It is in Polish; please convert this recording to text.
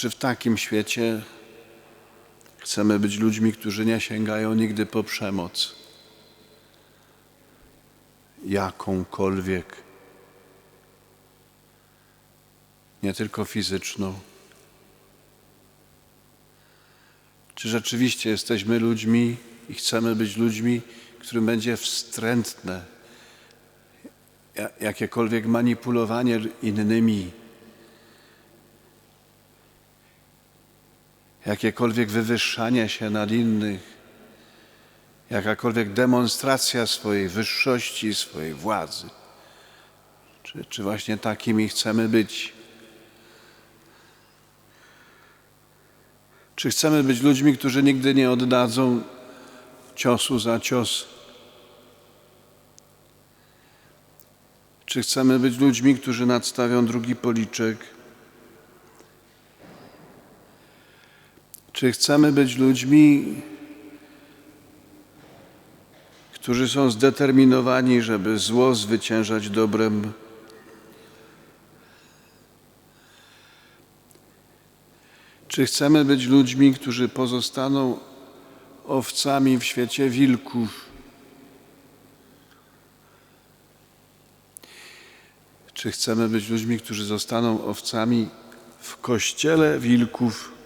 Czy w takim świecie chcemy być ludźmi, którzy nie sięgają nigdy po przemoc? Jakąkolwiek. Nie tylko fizyczną. Czy rzeczywiście jesteśmy ludźmi i chcemy być ludźmi, którym będzie wstrętne ja- jakiekolwiek manipulowanie innymi, jakiekolwiek wywyższanie się nad innych, jakakolwiek demonstracja swojej wyższości, swojej władzy. Czy, czy właśnie takimi chcemy być? Czy chcemy być ludźmi, którzy nigdy nie oddadzą ciosu za cios? Czy chcemy być ludźmi, którzy nadstawią drugi policzek? Czy chcemy być ludźmi, którzy są zdeterminowani, żeby zło zwyciężać dobrem? Czy chcemy być ludźmi, którzy pozostaną owcami w świecie wilków? Czy chcemy być ludźmi, którzy zostaną owcami w kościele wilków?